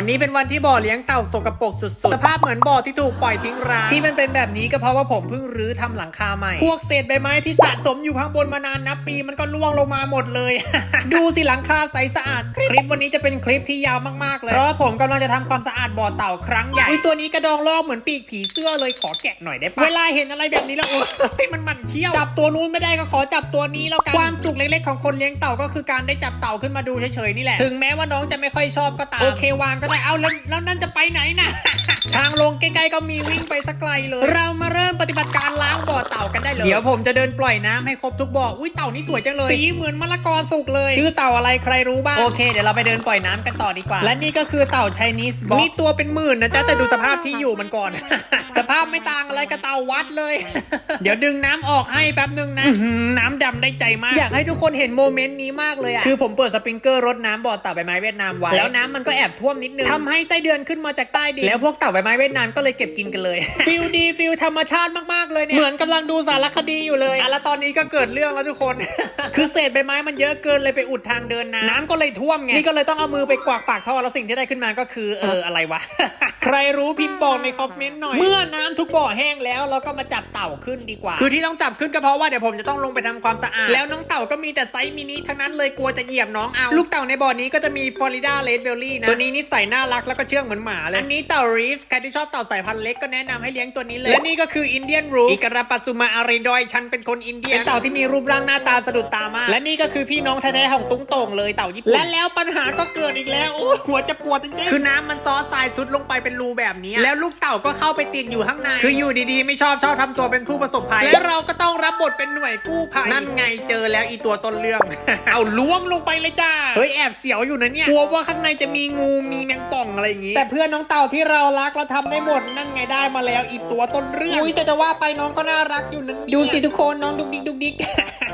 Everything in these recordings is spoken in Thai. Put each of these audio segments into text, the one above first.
วันนี้เป็นวันที่บ่อเลี้ยงเต่าสกปรกสุดๆ สภาพเหมือนบ่อที่ถูกปล่อยทิ้งร้างที่มันเป็นแบบนี้ก็เพราะว่าผมเพิ่งรื้อทำหลังคาใหม่ พวกเศษใบไม้ที่สะสมอยู่ข้างบนมานานนับปีมันก็ร่วงลงมาหมดเลย ดูสิหลังคาใสสะอาด คลิปวันนี้จะเป็นคลิปที่ยาวมากๆเลย เพราะว่าผมกำลังจะทำความสะอาดบ่อเต่าครั้งใหญ่อุ๊ยตัวนี้กระดองลอกเหมือนปีกผีเสื้อเลยขอแกะหน่อยได้ปะเวลาเห็นอะไรแบบนี้แล้วโอ้ยมันหมันเขี้ยวจับตัวนู้นไม่ได้ก็ขอจับตัวนี้แล้วกันความสุขเล็กๆของคนเลี้ยงเต่าก็คือการได้จับเต่าขึ้นมาดูเฉยๆนี่แหละถึงแม้ว่าน้องจะไม่ค่อยชอบก็ตามโอเควางก็ได้เอาแล้วแล้วนั่นจะไปไหนนะ ทางลงใกล้ๆก็มีวิ่งไปสักไกลเลย เรามาเริ่มปฏิบัติการล้างบ่อเต่ากันได้เลย เดี๋ยวผมจะเดินปล่อยน้ำให้ครบทุกบ่อ อุ้ยเต่านี่สวยจังเลย สีเหมือนมะละกอสุกเลย ชื่อเต่าอะไรใครรู้บ้าง โอเคเดี๋ยวเราไปเดินปล่อยน้ำกันต่อดีกว่า และนี่ก็คือเต่าไชนีสบ็อกมีตัวเป็นหมื่นนะจ๊ะแต่ดูสภาพที่อยู่มันก่อน สภาพไม่ต่างอะไรกับเต่าวัดเลย เดี๋ยวดึงน้ำออกให้แป๊บนึงนะอื้อหือน้ำดำได้ใจมาก อยากให้ทุกคนเห็นโมเมนต์นี้มากเลยอะคือผมเปิดสปริงเกอร์รดน้ำบ่อเต่าใบไม้เวียดนามไว้แล้วน้ำมันก็แอบท่วมนิดนึงทำให้ไส้เดือนขึ้นมาจากใต้ดินแล้วพวกเต่าใบไม้เวียดนามก็เลยเก็บกินกันเลย ฟิลดีฟิลธรรมชาติมากๆเลยเนี่ย เหมือนกำลังดูสารคดีอยู่เลยอะแล้วตอนนี้ก็เกิดเรื่องแล้วทุกคน คือเศษใบไม้มันเยอะเกินเลยไปอุดทางเดินน้ำน้ำก็เลยท่วมไง นี่ก็เลยต้องเอามือไปกวากปากท่อแล้วสิ่งที่ได้ขึ้นมาก็คือเอออะไรวะ ใครรู้พิมพ์บอกในคอมเมนต์หน่อย เมื่อน้ำทุกบ่อแห้งแล้วเราก็มาจับเต่าขึ้นดีกว่า คือที่ต้องจับขึ้นก็เพราะว่าเดี๋ยวผมจะต้องลงไปทำความสะอาด แล้วน้องเต่าก็มีแต่ไซส์มินิทั้งนั้นเลยกลัวจะเหยียบน้องเอา ลูกเต่าในบ่อนี้ก็จะมีฟลอริดาเลดเบลลี่นะ ตัวนี้นิสัยน่ารักแล้วก็เชื่องเหมือนหมาเลย อันนี้เต่ารีฟใครที่ชอบเต่าสายพันธุ์เล็กก็แนะนำให้เลี้ยงตัวนี้เลยและนี่ก็คืออินเดียนรูฟอิกราปัสสุมาอาริดอยฉันเป็นคนอินเดียเป็นเต่าที่มีรูปร่างหน้าตาสะดุดตามาก และนี่ก็คือพี่น้องแท้ๆของตุ้งโต่งเลยเต่าญี่ปุ่นและแล้วปัญหาก็เกิดอีกแล้วโอ้หัวจะปวดจริงๆคือน้ำมันซอสทรายซุดลงไปเป็นรูแบบนี้ แล้วลูกเต่าก็เข้าไปติดอยู่ข้างในคืออยู่ดีๆ ไม่ชอบชอบทำตัวเป็นผู้ประสบภัย และเราก็ต้องรับบทเป็นหน่วยกู้ภัยนั่นไงเจอแล้วอีตัวต้นเรื่อง เอาล้วงลงไปเลยจ้าเฮ้ยแอบเสียวอยู่นะเนี่ยกลัวว่าข้างในจะมีงูมีแมงป่องอะไรอย่างงี้แต่เพื่อนน้องเต่าที่เรารักเราทำได้หมดนั่นไงได้มาแล้วอีตัวต้นเรื่องอุ้ยแต่จะว่าไปน้องก็น่ารักอยู่นั่นดูสิทุกคนน้องดุกดิกดุกดิก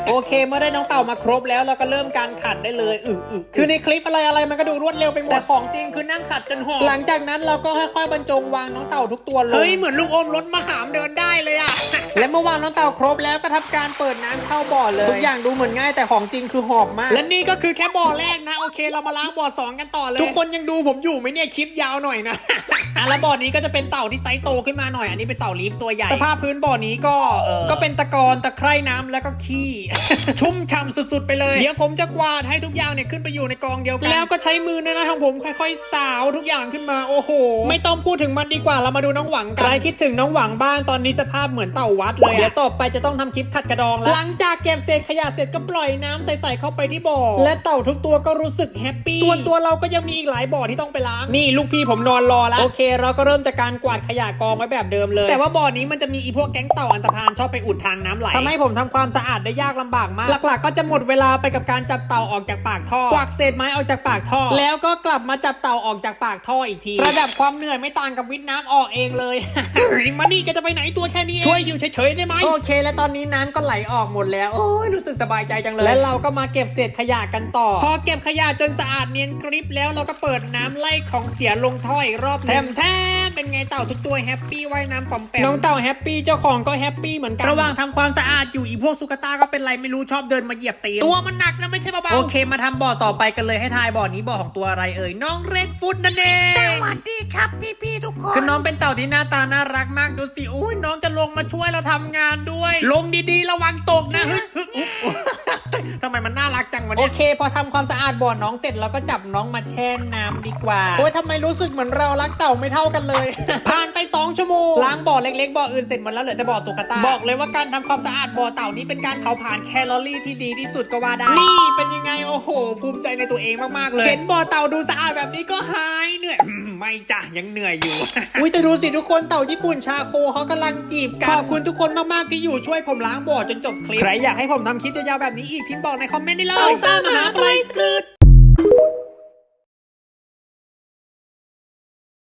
โอเค เมื่อได้น้องเต่ามาครบแล้วเราก็เริ่มการขัดได้เลยอึอึคือในคลิปอะไรอะไรมันก็ดูรวดเร็วไปหมดแต่ของจริงคือนั่งขัดจนหอมหลังจากนั้นเราก็ค่อยๆบรรจงวางน้องเต่าทุกตัวลงเฮ้ยเหมือนลูกอมรถมะขามเดินได้เลยอะและเมื่อวางน้องเต่าครบแล้วก็ทำการเปิดน้ำเข้าบ่อเลยทุกอย่างดูเหมือนง่ายแต่ของจริงคือหอมมาก และนี่ก็คือแค่บ่อแรกนะโอเค เรามาล้างบ่อสองกันต่อเลยทุกคนยังดูผมอยู่ไหมเนี่ยคลิปยาวหน่อยนะอะแล้วบ่อนี้ก็จะเป็นเต่าที่ไซส์โตขึ้นมาหน่อย อันนี้เป็นเต่าลีฟตัวใหญ่ สภาพพื้นบ่อนี้ก็เออก็เป็นตะกอนตะไคร่น้ำแล้วก็ขี้ ชุ่มฉ่ำสุดๆไปเลย เดี๋ยวผมจะกวาดให้ทุกอย่างเนี่ยขึ้นไปอยู่ในกองเดียวกัน แล้วก็ใช้มือเนยนะของผมค่อยๆ สาวทุกอย่างขึ้นมา โอ้โห ไม่ต้องพูดถึงมันดีกว่า เรามาดูน้องหวังกัน ใครคิดถึงน้องหวังบ้าง ตอนนี้สภาพเหมือนเต่าวัดเลยอะเดี๋ยวต่อไปจะต้องทำคลิปขัดกระดองแล้ว หลังจากเก็บเศษขยะเสร็จก็ปล่อยน้ำใส่ๆเข้าไปที่บ่อ และเต่าทุกตัวก็รู้สึกแฮปปี้ ส่วนตัวเราก็ยังมีอีกหลายบ่อที่ต้องไปล้าง นี่ลูกพี่ผมนอนรอแล้ว โอเคเราก็เริ่มจากการกวาดขยะกองไว้แบบเดิมเลย แต่ว่าบ่อนี้มันจะมีอีพวกแก๊งเต่าอันตพานชอบไปอุดทางน้ำไหลทำให้ผมทำความสะอาดได้ยากลำบากมาก หลักๆ ก็จะหมดเวลาไปกับการจับเต่าออกจากปากท่อกวาดเศษไม้ออกจากปากท่อ แล้วก็กลับมาจับเต่าออกจากปากท่ออีกที ระดับความเหนื่อยไม่ต่างกับวิทย์น้ำออกเองเลยมานี่ก็จะไปไหนตัวแค่นี้เองช่วยอยู่เฉยๆได้ไหมโอเค แล้วตอนนี้น้ำก็ไหลออกหมดแล้วโอ้ยรู้สึกสบายใจจังเลยและเราก็มาเก็บเศษขยะกันต่อ พอเก็บขยะจนสะอาดเนียนกริบแล้วเราก็เปิดน้ำไล่ของเสียลงท่ออีกรอบแถมแท้ เป็นไงเต่าทุกตัวแฮปปี้ว่ายน้ำปอมแปมน้องเต่าแฮปปี้เจ้าของก็แฮปปี้เหมือนกันระหว่างทำความสะอาดอยู่อีพวกสุกตาก็เป็นไรไม่รู้ชอบเดินมาเหยียบตีนตัวมันหนักนะไม่ใช่เบาๆโอเคมาทำบ่อต่อไปกันเลยให้ทายบ่อนี้บ่อของตัวอะไรเอ่ยน้องเรดฟุตนั่นเองสวัสดีครับพี่ๆทุกคนคือน้องเป็นเต่าที่หน้าตาน่ารักมากดูสิอุ้ยน้องจะลงมาช่วยเราทำงานด้วย ลงดีๆระวังตกนะฮึฮึอุ๊บอุ๊บทำ ไมมันน่ารักจังวะเนี่ยโอเค พอทำความสะอาดบ่อน้องเสร็จเราก็จับน้องมาแช่น้ำดีกว่าโอ้ยทำไมรู้สึกเหมือนเรารักเต่าไม่เท่ากันเลย ผ่านไป 2 ชั่วโมงล้างบ่อเล็กๆบ่ออื่นเสร็จหมดแล้วเหลือแต่บ่อสุกตาบอกเลยว่าการทำความสะอาดบ่อเต่านี้เป็นการเผาผลาญแคลอรี่ที่ดีที่สุดก็ว่าได้นี่เป็นยังไงโอ้โห ภูมิใจในตัวเองมากๆเลย เห็นบ่อเต่าดูสะอาดแบบนี้ก็หายเหนื่อยอืม ไม่จ้ะยังเหนื่อยอยู่ อุ้ยแต่ดูสิทุกคนเต่าญี่ปุ่นชาโคเขากำลังจีบกันขอบคุณทุกคนมากๆที่อยู่ช่วยผมล้างบ่อจนจบคลิปใครอยากให้ผมทำคลิปยาวๆแบบนี้อีกพิมพ์บอกในคอมเมนต์ได้เลยเต่าซ่ามหาปลายสกรึด